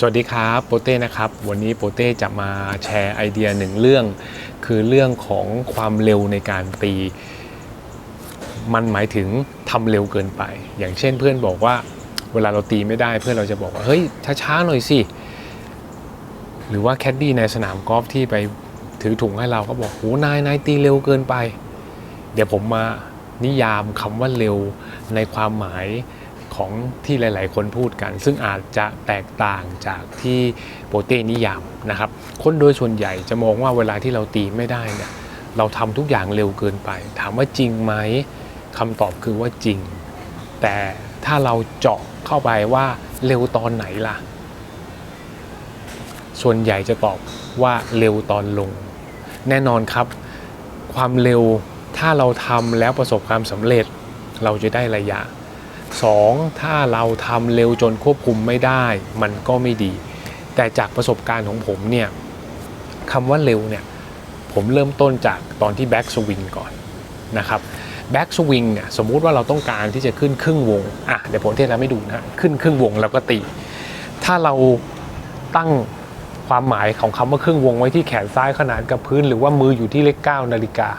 สวัสดีครับโปเต้นะครับ วันนี้โปเต้จะมาแชร์ไอเดียหนึ่งเรื่อง คือเรื่องของความเร็วในการตี มันหมายถึงทำเร็วเกินไป อย่างเช่นเพื่อนบอกว่า เวลาเราตีไม่ได้เพื่อนเราจะบอกว่าเฮ้ยช้าๆหน่อยสิหรือว่าแคดดี้ในสนามกอล์ฟที่ไปถือถุงให้เราก็บอกโหนายนายตีเร็วเกินไป เดี๋ยวผมมานิยามคำว่าเร็วในความหมาย ของที่หลาย ๆ คนพูดกัน ซึ่งอาจจะแตกต่างจากที่โปเต้นิยามนะครับคนโดยส่วนใหญ่จะมองว่าเวลาที่เราตีไม่ได้เนี่ยเราทำทุกอย่างเร็วเกินไป ถามว่าจริงไหมคำตอบคือว่าจริง แต่ถ้าเราเจาะเข้าไปว่าเร็วตอนไหนล่ะ ส่วนใหญ่จะตอบว่าเร็วตอนลง แน่นอนครับ ความเร็วถ้าเราทำแล้วประสบความสำเร็จ เราจะได้ระยะ 2. ถ้าเราทำเร็วจนควบคุมไม่ได้ มันก็ไม่ดี แต่จากประสบการณ์ของผมเนี่ยคำว่าเร็วเนี่ยผมเริ่มต้นจากตอนที่แบ็กสวิงก่อนนะครับแบ็กสวิงเนี่ยสมมุติว่าเราต้องการที่จะขึ้นครึ่งวงอะเดี๋ยวผมเทสแล้วไม่ดูนะขึ้นครึ่งวงแล้วก็ตี ถ้าเราตั้งความหมายของคำว่าครึ่งวงไว้ที่แขนซ้ายขนานกับพื้น หรือว่ามืออยู่ที่เลข9นาฬิกา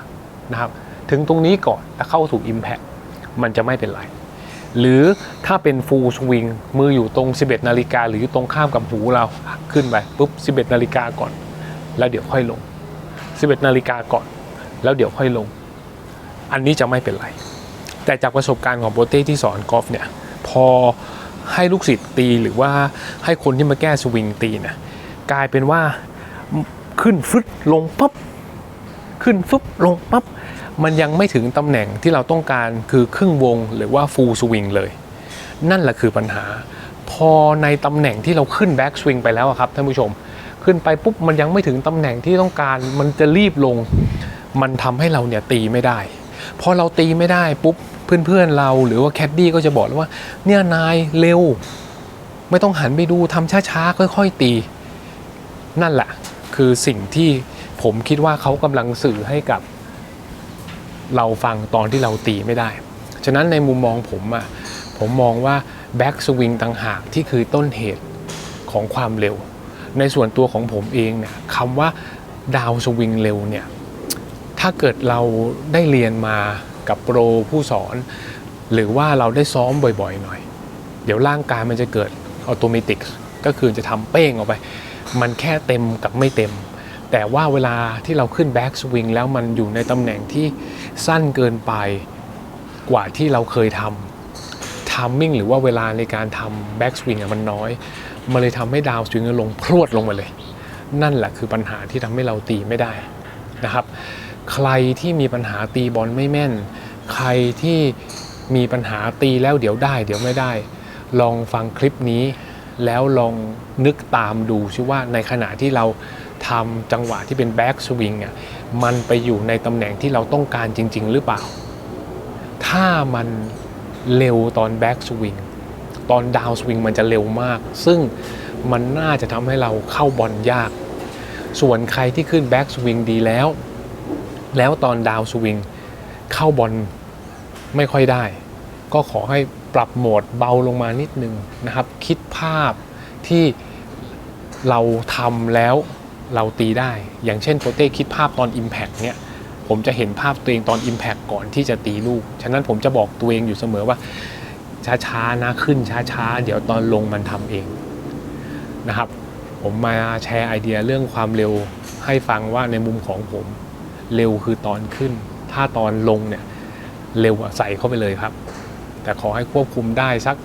นะครับถึงตรงนี้ก่อนแล้วเข้าสู่ Impact มันจะไม่เป็นไร หรือถ้าเป็นฟูลสวิงมืออยู่ตรง 11 นาฬิกาหรืออยู่ตรงข้ามกับหูเราขึ้นไปปุ๊บ 11 นาฬิกาก่อน แล้วเดี๋ยวค่อยลง 11 นาฬิกาก่อน แล้วเดี๋ยวค่อยลง อันนี้จะไม่เป็นไร แต่จากประสบการณ์ของโปรเต้ที่สอนกอล์ฟเนี่ยพอให้ลูกศิษย์ตีหรือว่าให้คนที่มาแก้สวิงตีเนี่ยกลายเป็นว่าขึ้นฟึดลงปั๊บขึ้นฟึบลงปั๊บ มันยังไม่ถึงตำแหน่งที่เราต้องการคือครึ่งวงหรือว่าฟูลสวิงเลย นั่นแหละคือปัญหา พอในตำแหน่งที่เราขึ้นแบ็กสวิงไปแล้วครับท่านผู้ชม ขึ้นไปปุ๊บมันยังไม่ถึงตำแหน่งที่ต้องการมันจะรีบลง มันทำให้เราเนี่ยตีไม่ได้พอเราตีไม่ได้ปุ๊บเพื่อนๆเราหรือว่าแคดดี้ก็จะบอกว่า เนี่ยนายเร็ว ไม่ต้องหันไปดูทำช้าๆค่อยๆตี นั่นแหละคือสิ่งที่ผมคิดว่าเขากำลังสื่อให้กับ เราฟังตอนที่เราตีไม่ได้ ฉะนั้นในมุมมองผมอะผมมองว่าแบ็กสวิงต่างหากที่คือต้นเหตุของความเร็ว ในส่วนตัวของผมเองเนี่ยคำว่าดาวสวิงเร็วเนี่ยถ้าเกิดเราได้เรียนมากับโปรผู้สอน หรือว่าเราได้ซ้อมบ่อยๆหน่อย เดี๋ยวร่างกายมันจะเกิดอัตโนมัติก็คือจะทำเป้งออกไป มันแค่เต็มกับไม่เต็ม แต่ว่าเวลาที่เราขึ้นแบ็กสวิงแล้วมันอยู่ในตำแหน่งที่สั้นเกินไปกว่าที่เราเคยทำทามมิ่งหรือว่าเวลาในการทำแบ็กสวิงมันน้อย มันเลยทำให้ดาวสวิงลงพรวดลงมาเลย นั่นแหละคือปัญหาที่ทำให้เราตีไม่ได้นะครับ ใครที่มีปัญหาตีบอลไม่แม่น ใครที่มีปัญหาตีแล้วเดี๋ยวได้ เดี๋ยวไม่ได้ ลองฟังคลิปนี้ แล้วลองนึกตามดูซิว่าในขณะที่เราทำจังหวะที่เป็นแบ็กสวิงอะมันไปอยู่ในตำแหน่งที่เราต้องการจริง ๆ หรือเปล่า ถ้ามันเร็วตอนแบ็กสวิงตอนดาวสวิงมันจะเร็วมาก ซึ่งมันน่าจะทำให้เราเข้าบอลยาก ส่วนใครที่ขึ้นแบ็กสวิงดีแล้ว แล้วตอนดาวสวิงเข้าบอลไม่ค่อยได้ ก็ขอให้ ปรับโหมดเบาลงมานิดนึงนะครับ คิดภาพที่เราทำแล้วเราตีได้ อย่างเช่นโปเต้คิดภาพตอน Impact เนี่ยผมจะเห็นภาพตัวเองตอน Impact ก่อนที่จะตีลูก ฉะนั้นผมจะบอกตัวเองอยู่เสมอว่า ช้าๆนะขึ้นช้าๆ เดี๋ยวตอนลงมันทำเองนะครับ ผมมาแชร์ไอเดียเรื่องความเร็วให้ฟังว่าในมุมของผม เร็วคือตอนขึ้น ถ้าตอนลงเนี่ย เร็วใส่เข้าไปเลยครับ แต่ขอให้ควบคุมได้สัก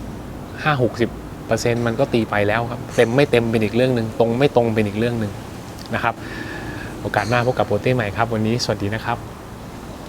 5-60%มันก็ตีไปแล้วครับ เต็มไม่เต็มเป็นอีกเรื่องหนึ่งตรงไม่ตรงเป็นอีกเรื่องหนึ่งนะครับ โอกาสหน้าพบกับโปรเต้ใหม่ครับ วันนี้สวัสดีนะครับ